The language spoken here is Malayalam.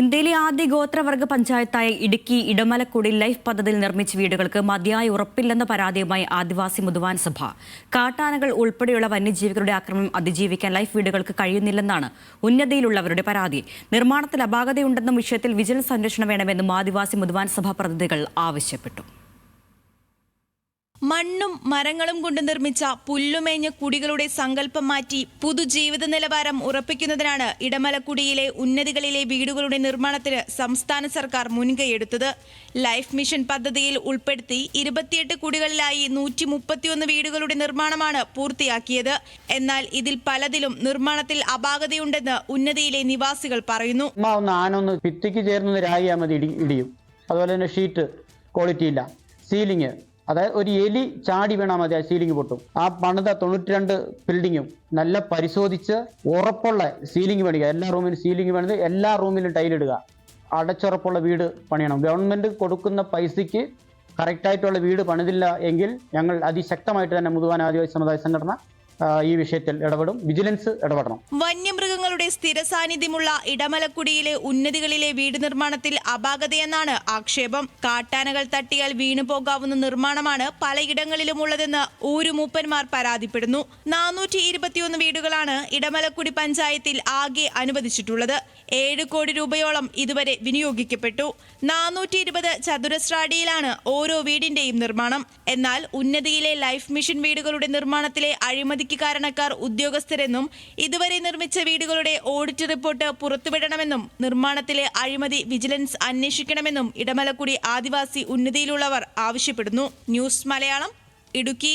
ഇന്ത്യയിലെ ആദ്യ ഗോത്രവർഗ പഞ്ചായത്തായ ഇടുക്കി ഇടമലക്കുടി ലൈഫ് പദ്ധതിയിൽ നിർമ്മിച്ച വീടുകൾക്ക് മതിയായ ഉറപ്പില്ലെന്ന പരാതിയുമായി ആദിവാസി മുതുവാൻ സഭ. കാട്ടാനകൾ ഉൾപ്പെടെയുള്ള വന്യജീവികളുടെ ആക്രമണം അതിജീവിക്കാൻ ലൈഫ് വീടുകൾക്ക് കഴിയുന്നില്ലെന്നാണ് ഉന്നതിയിലുള്ളവരുടെ പരാതി. നിർമ്മാണത്തിൽ അപാകതയുണ്ടെന്ന വിഷയത്തിൽ വിജിലൻസ് അന്വേഷണം വേണമെന്നും ആദിവാസി മുതുവാൻ സഭ പ്രതിനിധികൾ ആവശ്യപ്പെട്ടു. മണ്ണും മരങ്ങളും കൊണ്ട് നിർമ്മിച്ച പുല്ലുമേഞ്ഞ കുടികളുടെ സങ്കല്പം മാറ്റി പുതുജീവിത നിലവാരം ഉറപ്പിക്കുന്നതിനാണ് ഇടമലക്കുടിയിലെ ഉന്നതികളിലെ വീടുകളുടെ നിർമ്മാണത്തിന് സംസ്ഥാന സർക്കാർ മുൻകൈയെടുത്തത്. ലൈഫ് മിഷൻ പദ്ധതിയിൽ ഉൾപ്പെടുത്തി ഇരുപത്തിയെട്ട് കുടികളിലായി നൂറ്റി മുപ്പത്തിയൊന്ന് വീടുകളുടെ നിർമ്മാണമാണ് പൂർത്തിയാക്കിയത്. എന്നാൽ ഇതിൽ പലതിലും നിർമ്മാണത്തിൽ അപാകതയുണ്ടെന്ന് ഉന്നതിയിലെ നിവാസികൾ പറയുന്നു. ഇടിയും. അതുപോലെ തന്നെ ഷീറ്റ് ക്വാളിറ്റി ഇല്ല സീലിംഗ് അതായത് ഒരു എലി ചാടി വീണാൽ മതി ആ സീലിംഗ് പൊട്ടും. ആ പണിത തൊണ്ണൂറ്റി രണ്ട് ബിൽഡിങ്ങും നല്ല പരിശോധിച്ച് ഉറപ്പുള്ള സീലിംഗ് പണിക്കുക എല്ലാ റൂമിലും സീലിംഗ് പണിത് എല്ലാ റൂമിലും ടൈലിടുക അടച്ചുറപ്പുള്ള വീട് പണിയണം. ഗവൺമെന്റ് കൊടുക്കുന്ന പൈസയ്ക്ക് കറക്റ്റായിട്ടുള്ള വീട് പണിതില്ല എങ്കിൽ ഞങ്ങൾ അതിശക്തമായിട്ട് തന്നെ മുതുവാൻ ആദിവാസി സമുദായ സംഘടന ഈ വിഷയത്തിൽ ഇടപെടും. വിജിലൻസ് ഇടപെടണം. വന്യമൃഗങ്ങളുടെ സ്ഥിര സാന്നിധ്യമുള്ള ഇടമലക്കുടിയിലെ ഉന്നതികളിലെ വീട് നിർമ്മാണത്തിൽ അപാകതയെന്നാണ് ആക്ഷേപം. കാട്ടാനകൾ തട്ടിയാൽ വീണു പോകാവുന്ന നിർമ്മാണമാണ് പലയിടങ്ങളിലും ഉള്ളതെന്ന് ഊരുമൂപ്പന്മാർ പരാതിപ്പെടുന്നു. നാനൂറ്റി ഇരുപത്തിയൊന്ന് വീടുകളാണ് ഇടമലക്കുടി പഞ്ചായത്തിൽ ആകെ അനുവദിച്ചിട്ടുള്ളത്. ഏഴ് കോടി രൂപയോളം ഇതുവരെ വിനിയോഗിക്കപ്പെട്ടു. നാനൂറ്റി ഇരുപത് ചതുരശ്രാടിയിലാണ് ഓരോ വീടിന്റെയും നിർമ്മാണം. എന്നാൽ ഉന്നതിയിലെ ലൈഫ് മിഷൻ വീടുകളുടെ നിർമ്മാണത്തിലെ അഴിമതിക്ക് കാരണക്കാർ ഉദ്യോഗസ്ഥരെന്നും ഇതുവരെ നിർമ്മിച്ച വീടുകളുടെ ഓഡിറ്റ് റിപ്പോർട്ട് പുറത്തുവിടണമെന്നും നിർമ്മാണത്തിലെ അഴിമതി വിജിലൻസ് അന്വേഷിക്കണമെന്നും ഇടമലക്കുടി ആദിവാസി ഉന്നതിയിലുള്ളവർ ആവശ്യപ്പെടുന്നു. ന്യൂസ് മലയാളം ഇടുക്കി.